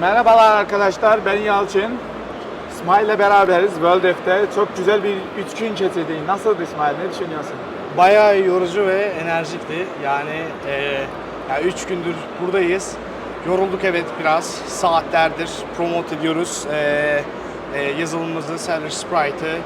Merhabalar arkadaşlar, ben Yalçın. İsmail ile beraberiz World F'te. Çok güzel bir üç gün geçirdik. Nasıldı İsmail, ne düşünüyorsun? Bayağı yorucu ve enerjikti. Yani e, yani 3 gündür buradayız. Yorulduk evet biraz. Saatlerdir promote ediyoruz. E, e, yazılımımızı, Seller Sprite'ı.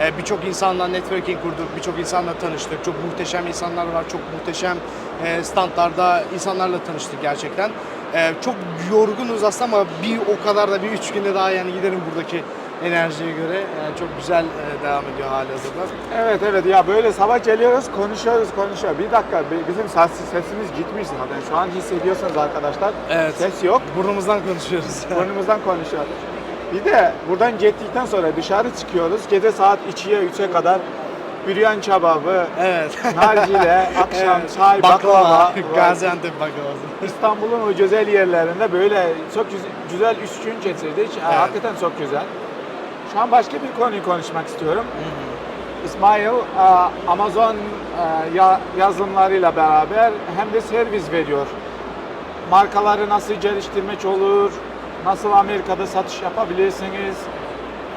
E, birçok insanla networking kurduk, birçok insanla tanıştık. Çok muhteşem insanlar var, çok muhteşem e, standlarda insanlarla tanıştık gerçekten. E, çok yorgunuz aslında ama bir o kadar da bir üç günde daha yani giderim buradaki enerjiye göre. Yani çok güzel e, devam ediyor hali hazırda. Evet evet ya böyle sabah geliyoruz konuşuyoruz konuşuyor. Bir dakika bi- bizim ses, sesimiz gitmiş zaten. Şu an hissediyorsunuz arkadaşlar. Evet. Ses yok. Burnumuzdan konuşuyoruz. Burnumuzdan konuşuyoruz. Bir de buradan gittikten sonra dışarı çıkıyoruz. Gece saat 2'ye 3'e kadar büryan kebabı, evet. nargile, akşam Evet. çay, baklava. Gaziantep baklavası. İstanbul'un o güzel yerlerinde böyle çok güzel, güzel üç gün geçirdik. Evet. Hakikaten çok güzel. Şu an başka bir konuyu konuşmak istiyorum. İsmail e, Amazon e, ya- yazılımlarıyla beraber hem de servis veriyor. Markaları nasıl geliştirmek olur, nasıl Amerika'da satış yapabilirsiniz,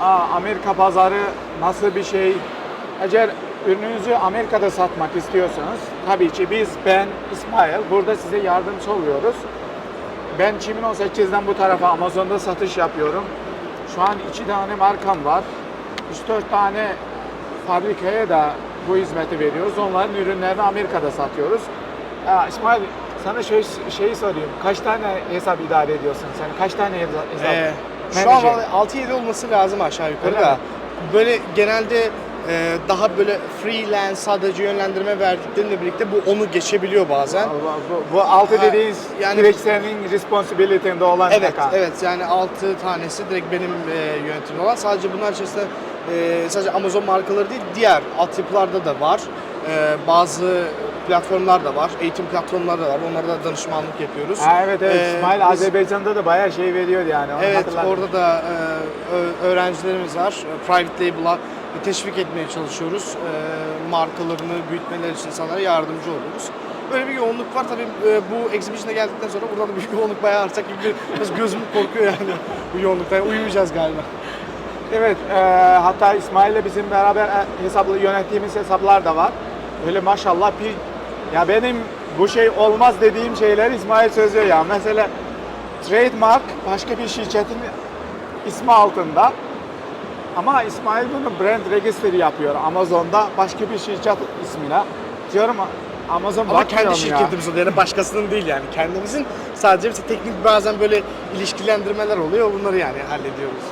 Aa, Amerika pazarı nasıl bir şey. Eğer ürününüzü Amerika'da satmak istiyorsanız tabii ki biz, ben, İsmail burada size yardımcı oluyoruz. Ben 2018'den bu tarafa Amazon'da satış yapıyorum. Şu an iki tane markam var. 3-4 tane fabrikaya da bu hizmeti veriyoruz. Onların ürünlerini Amerika'da satıyoruz. Ya İsmail sana şey, şeyi sorayım. Kaç tane hesap idare ediyorsun sen? Kaç tane hesa- hesap? Ee, şu an Manager. vallahi 6-7 olması lazım aşağı yukarı Öyle da. mi? Böyle genelde e, daha böyle freelance sadece yönlendirme verdiklerimle birlikte bu onu geçebiliyor bazen. Bu, bu, bu altı dediğiniz yani- direkt senin responsibility'inde olan Evet, rakam. evet yani 6 tanesi direkt benim e, yönetimde olan. Sadece bunlar içerisinde e, sadece Amazon markaları değil, diğer altyapılarda da var. E, bazı platformlar da var, eğitim platformları da var. Onlara da danışmanlık yapıyoruz. Ha, evet evet E, İsmail biz- Azerbaycan'da da bayağı şey veriyor yani. Onu Evet, orada da e, öğrencilerimiz var. Private label'a teşvik etmeye çalışıyoruz. E, markalarını büyütmeleri için insanlara yardımcı oluyoruz. Böyle bir yoğunluk var. Tabii e, bu exhibition'a geldikten sonra burada da bir yoğunluk bayağı artacak gibi bir biraz gözüm korkuyor yani bu yoğunluktan. Uyumayacağız galiba. Evet, e, hatta İsmail'le bizim beraber e, hesaplı yönettiğimiz hesaplar da var. Öyle maşallah bir ya benim bu şey olmaz dediğim şeyler İsmail sözüyor ya. Mesela trademark başka bir şirketin ismi altında. Ama İsmail bunu brand register yapıyor Amazon'da başka bir şirket ismine. Diyorum Amazon Ama kendi şirketimiz oluyor. Yani başkasının değil yani. Kendimizin sadece işte teknik bazen böyle ilişkilendirmeler oluyor. Bunları yani hallediyoruz.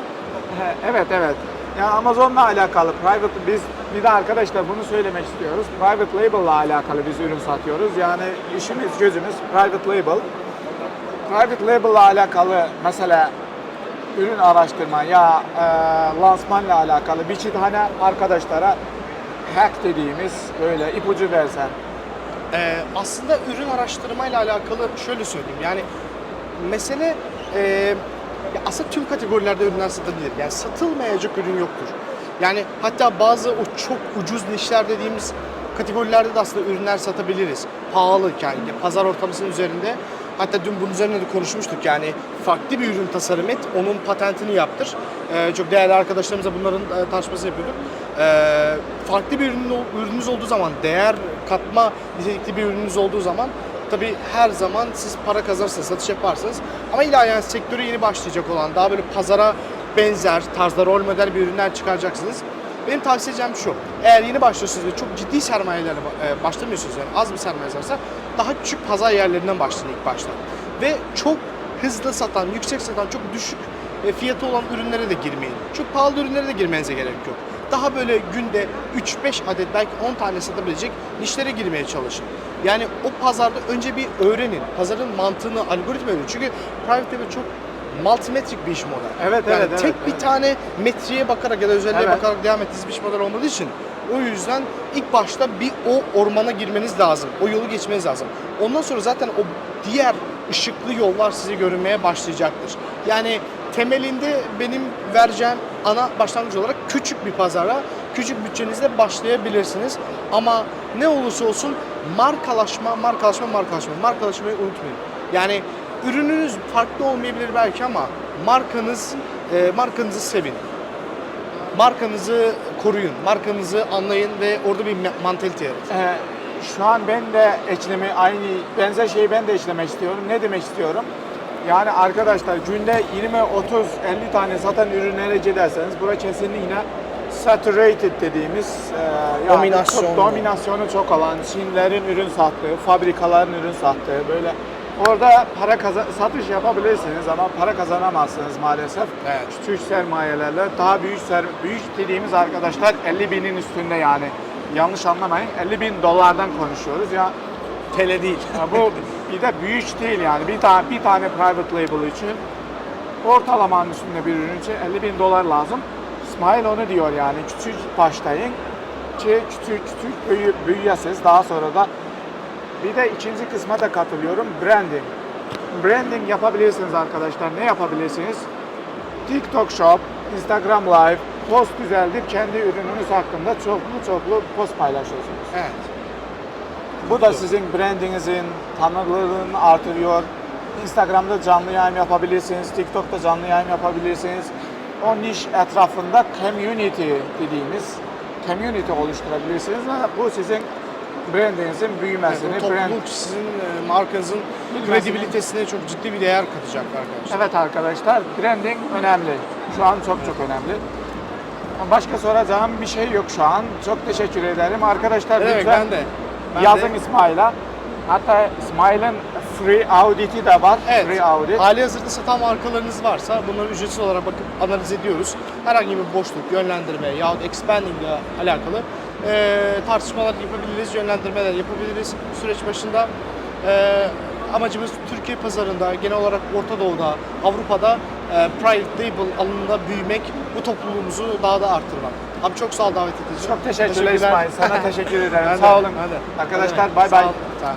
Evet evet. Yani Amazon'la alakalı private biz bir de arkadaşlar bunu söylemek istiyoruz. Private label ile alakalı biz ürün satıyoruz. Yani işimiz gözümüz private label. Private label ile alakalı mesela ürün araştırma ya e, lansmanla alakalı bir çift hani arkadaşlara hack dediğimiz böyle ipucu versen. Ee, aslında ürün araştırmayla alakalı şöyle söyleyeyim yani mesele e, aslında tüm kategorilerde ürünler satılabilir. Yani satılmayacak ürün yoktur. Yani hatta bazı o çok ucuz nişler dediğimiz kategorilerde de aslında ürünler satabiliriz. Pahalı yani pazar ortalamasının üzerinde. Hatta dün bunun üzerine de konuşmuştuk yani farklı bir ürün tasarım et, onun patentini yaptır. Ee, çok değerli arkadaşlarımızla bunların e, tartışması yapıyorduk. Ee, farklı bir ürün, ürününüz olduğu zaman, değer katma nitelikli bir ürününüz olduğu zaman tabii her zaman siz para kazanırsınız, satış yaparsınız. Ama illa yani sektöre yeni başlayacak olan, daha böyle pazara benzer tarzda rol model bir ürünler çıkaracaksınız. Benim tavsiye şu, eğer yeni başlıyorsunuz ve çok ciddi sermayelerle e, başlamıyorsunuz yani az bir sermaye varsa daha küçük pazar yerlerinden başlayın ilk başta. Ve çok hızlı satan, yüksek satan, çok düşük e, fiyatı olan ürünlere de girmeyin. Çok pahalı ürünlere de girmenize gerek yok. Daha böyle günde 3-5 adet belki 10 tane satabilecek nişlere girmeye çalışın. Yani o pazarda önce bir öğrenin. Pazarın mantığını, algoritma öğrenin. Çünkü private label çok multimetrik bir iş model. Evet, yani evet, evet, tek bir evet. tane metriğe bakarak ya da özelliğe Evet. bakarak devam ettiğiniz bir iş model olmadığı için o yüzden ilk başta bir o ormana girmeniz lazım. O yolu geçmeniz lazım. Ondan sonra zaten o diğer ışıklı yollar size görünmeye başlayacaktır. Yani temelinde benim vereceğim ana başlangıç olarak küçük bir pazara, küçük bütçenizle başlayabilirsiniz. Ama ne olursa olsun markalaşma, markalaşma, markalaşma. Markalaşmayı unutmayın. Yani ürününüz farklı olmayabilir belki ama markanız e, markanızı sevin. Markanızı koruyun, markanızı anlayın ve orada bir mantalite yaratın. Ee, şu an ben de eklemi aynı benzer şeyi ben de eklemek istiyorum. Ne demek istiyorum? Yani arkadaşlar günde 20, 30, 50 tane satan ürünlere giderseniz bura kesinlikle saturated dediğimiz e, yani Dominasyonlu. çok dominasyonu çok olan Çinlerin ürün sattığı, fabrikaların ürün sattığı böyle orada para kazan satış yapabilirsiniz ama para kazanamazsınız maalesef. Evet. Küçük sermayelerle daha büyük ser, büyük dediğimiz arkadaşlar 50 binin üstünde yani. Yanlış anlamayın 50 bin dolardan konuşuyoruz ya. TL değil. Ya bu bir de büyük değil yani bir tane bir tane private label için ortalamanın üstünde bir ürün için 50 bin dolar lazım. İsmail onu diyor yani küçük başlayın ki küçük küçük büyü, büyüyesiz daha sonra da bir de ikinci kısma da katılıyorum branding. Branding yapabilirsiniz arkadaşlar. Ne yapabilirsiniz? TikTok Shop, Instagram Live, post düzeltip kendi ürününüz hakkında çoklu çoklu post paylaşıyorsunuz. Evet. Bu da sizin brandinizin tanınırlığını artırıyor. Instagram'da canlı yayın yapabilirsiniz, TikTok'ta canlı yayın yapabilirsiniz. O niş etrafında community dediğimiz community oluşturabilirsiniz ve bu sizin brandinizin büyümesini, topluluk brand... sizin e, markanızın Bilmezsiniz. kredibilitesine çok ciddi bir değer katacak arkadaşlar. Evet arkadaşlar, branding önemli. Şu an çok çok önemli. Başka soracağım bir şey yok şu an. Çok teşekkür ederim. Arkadaşlar demek lütfen ben de. Ben yazın de. İsmail'a. Hatta İsmail'in free audit'i de var. Evet. Free audit. Hali hazırda satan markalarınız varsa bunları ücretsiz olarak bakıp analiz ediyoruz. Herhangi bir boşluk, yönlendirme yahut expanding ile alakalı e, tartışmalar yapabiliriz, yönlendirmeler yapabiliriz. Süreç başında e, amacımız Türkiye pazarında, genel olarak Orta Doğu'da, Avrupa'da e, private label alanında büyümek, bu topluluğumuzu daha da arttırmak. Abi çok sağ ol davet için. Çok teşekkürler İsmail. Sana teşekkür ederim. Sağ olun. de. Arkadaşlar bay bay. Sağ ol. Sağ ol.